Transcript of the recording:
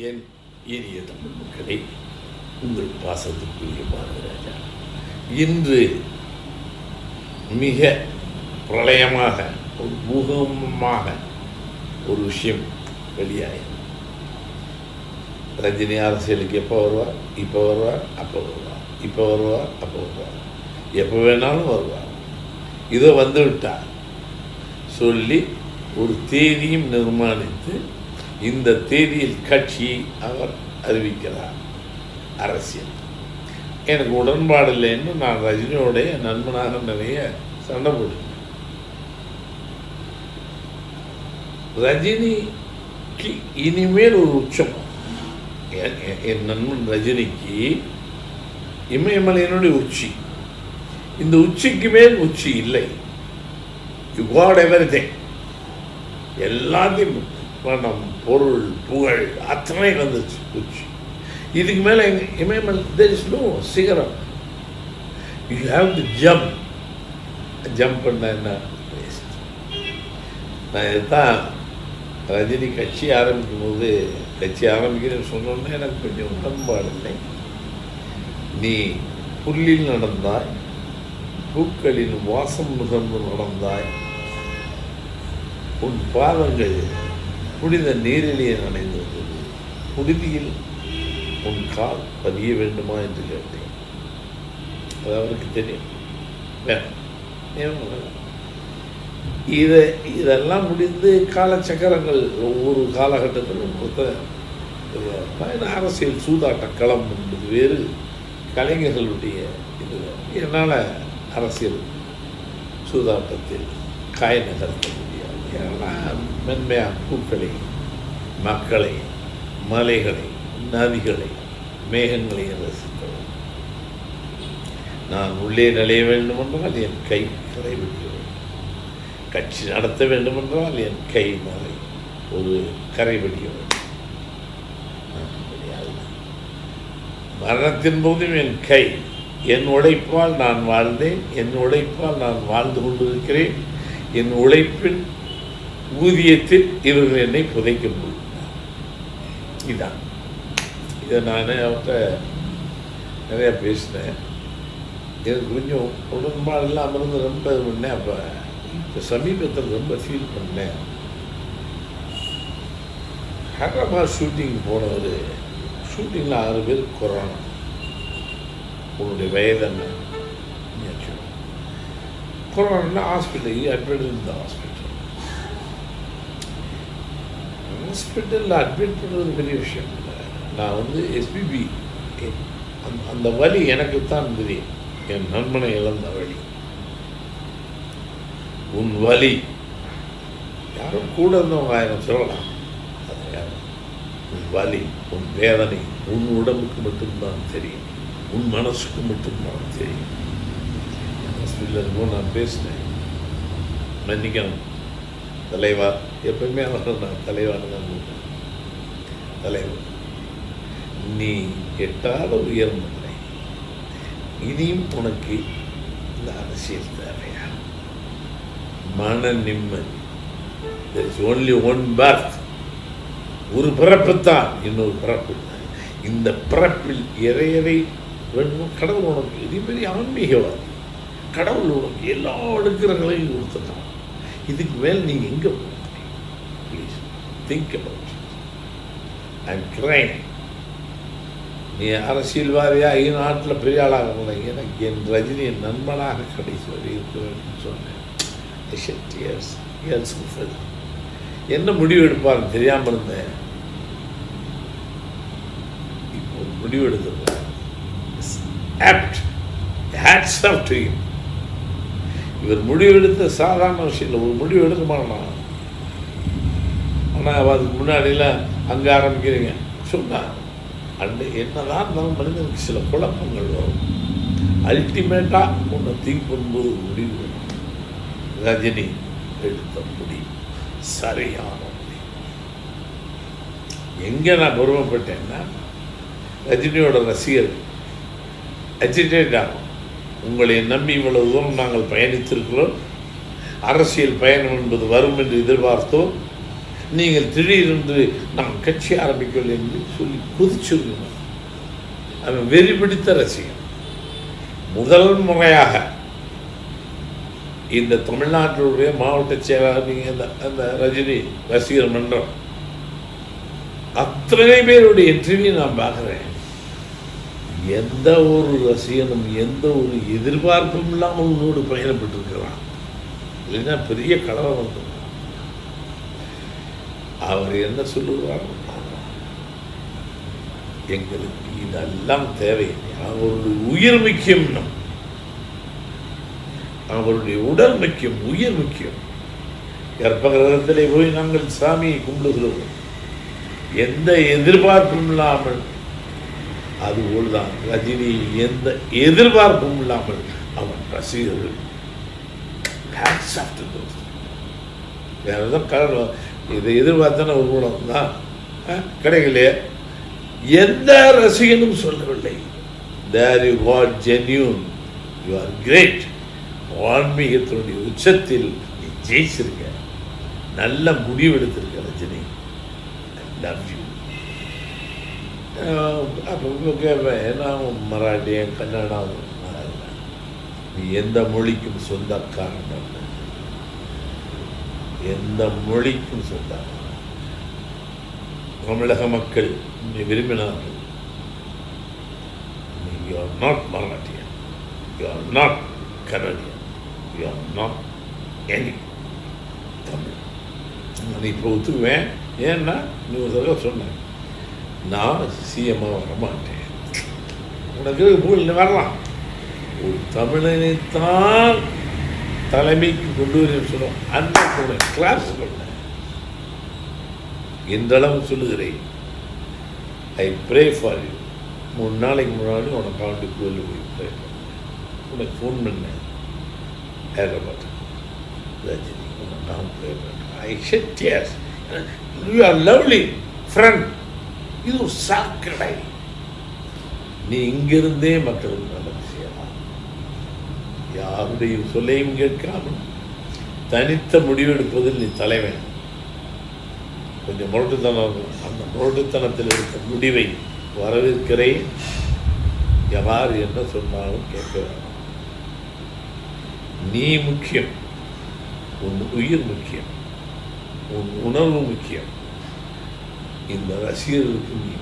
என் இனிய தமிழ் மக்களே உங்கள் பாசத்துக்குரிய பாரதராஜா இன்று மிக பிரளயமாக ஒரு பூகம்பமாக ஒரு விஷயம் வெளியாகும் ரஜினி அரசியலுக்கு எப்போ வருவார்? இப்போ வருவார் அப்போ வருவார். இப்போ வருவார் அப்போ வருவார். எப்போ வேணாலும் வருவார். இதோ வந்துவிட்டார் சொல்லி ஒரு தேதியும் நிர்மாணித்து இந்த தேதியில் கட்சியை அவர் அறிவிக்கிறார். அரசியல். எனக்கு உடன்பாடு இல்லைன்னு நான் ரஜினியோடைய நண்பனாக நிறைய சண்டை போடுவேன் ரஜினிக்கு இனிமேல் ஒரு உச்சம். என் என்- நண்பன் ரஜினிக்கு இமயமலையினுடைய உச்சி. இந்த உச்சிக்கு மேல் உச்சி இல்லை. யூ காட் எவ்ரி எல்லாத்தையும் பணம் பொருள் புகழ் அத்தனை வந்துச்சு உச்சி இதுக்கு மேலே இமயமல் தேர் இஸ் நோ சிகரம். You have to jump jump பண்ண என்ன? Waste. நான் இதுதான் ரஜினி கட்சி ஆரம்பிக்கும் போது கட்சி ஆரம்பிக்கிறேன்னு சொன்னோன்னே எனக்கு கொஞ்சம் உடன்பாடு இல்லை. நீ புல்லில் நடந்தாய் பூக்களின் வாசம் நுகர்ந்து நடந்தாய். உன் பாதங்கள் புனித நீரிலேயே நனைந்தது புழுதியில் உன் கால் பதிய வேண்டுமா என்று கேட்டேன். அது அவருக்கு தெரியும். வேணும். இதை இதெல்லாம் முடிந்து காலச்சக்கரங்கள் ஒவ்வொரு காலகட்டத்திலும் கொடுத்த அரசியல் சூதாட்ட களம் என்பது வேறு. கலைஞர்களுடைய இது. என்னால் அரசியல் சூதாட்டத்தில் காய நகர்த்தது எல்லாம் மென்மையாக மென்மையான பூக்களை மக்களை மலைகளை நதிகளை மேகங்களை ரசித்தவர் நான் உள்ளே நுழைய வேண்டுமென்றால் என் கை கரைவிட்டு கட்சி நடத்த வேண்டுமென்றால் என் கை மலை ஒரு கரைவடிய மரணத்தின் போதும் என் கை என் உழைப்பால் நான் வாழ்ந்தேன் என் உழைப்பால் நான் வாழ்ந்து கொண்டிருக்கிறேன். என் உழைப்பின் ஊதியத்தில் இவர்கள் என்னை புதைக்க முடியும் இதான். இதை நான் அவர்கிட்ட நிறையா பேசினேன். எனக்கு கொஞ்சம் உடன்பாடு இல்லாமல் இருந்து ரொம்ப இது பண்ணேன். அப்போ இப்போ சமீபத்தில் ரொம்ப ஃபீல் பண்ணேன். ஹைதராபாத் ஷூட்டிங் போனவர் ஷூட்டிங்கில் ஆறு பேர் கொரோனா. உன்னுடைய வயது என்ன? கொரோனா ஹாஸ்பிட்டல் அட்மிட் இருந்த ஹாஸ்பிட்டல் ஹாஸ்பிட்டலில் அட்மிட் பண்ணுறது பெரிய விஷயம் இல்லை. நான் வந்து எஸ்பிபி அந் அந்த வலி எனக்கு தான் தெரியும். என் நண்பனை இழந்த வழி உன் வலி. யாரும் கூட இருந்தவங்க ஆயிரம் சொல்லலாம். அது யாரும். உன் வலி உன் வேதனை உன் உடம்புக்கு மட்டும்தான் தெரியும். உன் மனசுக்கு மட்டும்தான் தெரியும். ஹாஸ்பிட்டலில் இருக்கும் நான் பேசினேன். மன்னிக்கணும். தலைவா எப்பவுமே அவர் நான் தலைவான்னு தான் கூப்பிட்டேன். தலைவர் நீ எட்டாத உயர்ந்தவனை இனியும் உனக்கு இந்த அரசியல் தேவையா? மன நிம்மதி. ஒன்லி ஒன் பர்த் ஒரு பிறப்பு தான் இன்னொரு பிறப்பு. இந்த பிறப்பில் இறையறை வேண்டும் கடவுள் உனக்கு இது பெரிய ஆன்மீகவாதி. கடவுள் உனக்கு எல்லா அனுக்கிரகங்களையும் கொடுத்துட்டான். இதுக்கு மேல் நீங்கள் எங்கே போக please think about I'm crime நீ அரசியல்வாதியாக நாட்டில் பெரிய ஆளாக முடியல. எனக்கு என் ரஜினி என் நண்பனாக கடைசி வரை இருக்க வேண்டும் சொன்னேன். I shed என்ன முடிவு எடுப்பார்னு தெரியாமல் இருந்தேன். இப்போ ஒரு முடிவு எடுத்திருக்கிறேன் ஆப்ட் ஹேட்ஸ் ஆஃப் டு இவர் முடிவு எடுத்த சாதாரண விஷயம் இல்லை ஒரு முடிவு எடுக்க மாட்டான் ஆனால் அதுக்கு முன்னாடிலாம் அங்கே ஆரம்பிக்கிறீங்க. சொன்னார். அண்டு என்னதான் இருந்தாலும் மனிதனுக்கு சில குழப்பங்கள் வரும். அல்டிமேட்டாக ஒன்று திங்க் முடிவு. ரஜினி எடுத்த முடிவு. சரியான முடிவு. எங்கே நான் பெருமைப்பட்டேன்னா ரஜினியோட ரசிகர் அஜிடேட் ஆகும். உங்களை நம்பி இவ்வளவு தூரம் நாங்கள் பயணித்திருக்கிறோம். அரசியல் பயணம் என்பது வரும் என்று எதிர்பார்த்தோம். நீங்கள் திடீரென்று நாம் கட்சி ஆரம்பிக்கவில்லை என்று சொல்லி குதிச்சிருக்கணும் அவன் வெறி பிடித்த ரசிகன். முதல் முறையாக இந்த தமிழ்நாட்டினுடைய மாவட்ட செயலாளர் நீங்கள் அந்த அந்த ரஜினி ரசிகர் மன்றம். அத்தனை பேருடைய இன்டர்வியூ நான் பார்க்குறேன். எந்த ஒரு ரசிகனும் எந்த ஒரு எதிர்பார்ப்பும் இல்லாமல் உன்னோடு பயணப்பட்டிருக்கிறான். இல்லைன்னா பெரிய கலவரம் வந்து அவர் என்ன சொல்லுவார்? எங்களுக்கு இதெல்லாம் தேவையில்லை அவருடைய உயிர் முக்கியம் நம் அவருடைய உடல் முக்கியம் உயிர் முக்கியம். கர்ப்பகிரகத்திலே போய் நாங்கள் சாமியை கும்பிடுகிறோம். எந்த எதிர்பார்ப்பும் இல்லாமல் அது அதுபோல்தான் ரஜினி எந்த எதிர்பார்ப்பும் இல்லாமல் அவன் ரசிகர்கள் ஹேட்ஸ் ஆஃப் டு தோஸ் வேற எதுவும் கலர் இதை எதிர்பார்த்தான ஒரு குணம் தான். கிடைக்கலையே. எந்த ரசிகனும் சொல்லவில்லை. There you what genuine you are great ஆன்மீகத்தினுடைய உச்சத்தில் நீ ஜெயிச்சிருக்க. நல்ல முடிவு எடுத்திருக்க ரஜினி. லவ் யூ அப்போ கேட்பேன் நான் மராட்டியன் கன்னடம். நீ எந்த மொழிக்கும் சொந்தக்காரன் எந்த மொழிக்கும் சொந்தக்காரன் தமிழக மக்கள் நீ விரும்பினார்கள் you are not மராட்டியன் you are not Canadian you are not any Tamil நான் இப்போ ஒத்துக்குவேன் ஏன்னா நீ ஒரு தடவை சொன்னேன் நான் சிஎம்மாக வரமாட்டேன் உனக்கு பூல் வரலாம். ஒரு தமிழனைத்தான் தலைமைக்கு கொண்டு வரேன் சொல்லுவோம் அந்த கூட கிளாஸ் சொன்னேன் இன்றளவு சொல்லுகிறேன்? ஐ ப்ரே ஃபார் யூ மூணு நாளைக்கு முன்னாடி உனக்கு ஆண்டு கோயிலுக்கு போய் ப்ரே உனக்கு ஃபோன் பண்ணேன். ஹைதராபாத். ரஜினி உனக்கு நான் ப்ரே பண்ணேன் I said yes you are lovely friend இது ஒரு சாக்கடை நீ இங்கிருந்தே மக்களுக்கு நல்லது செய்யலாம். யாருடைய சொல்லையும் கேட்காமல் தனித்த முடிவெடுப்பதில் நீ தலைவன். கொஞ்சம் முரட்டுத்தனம் அந்த முரட்டுத்தனத்தில் இருக்க முடிவை வரவேற்கிறேன். யார் என்ன சொன்னாலும் கேட்க வேண்டாம். நீ முக்கியம் உன் உயிர் முக்கியம் உன் உணர்வு முக்கியம். இந்த ரசிகர்களுக்கு நீ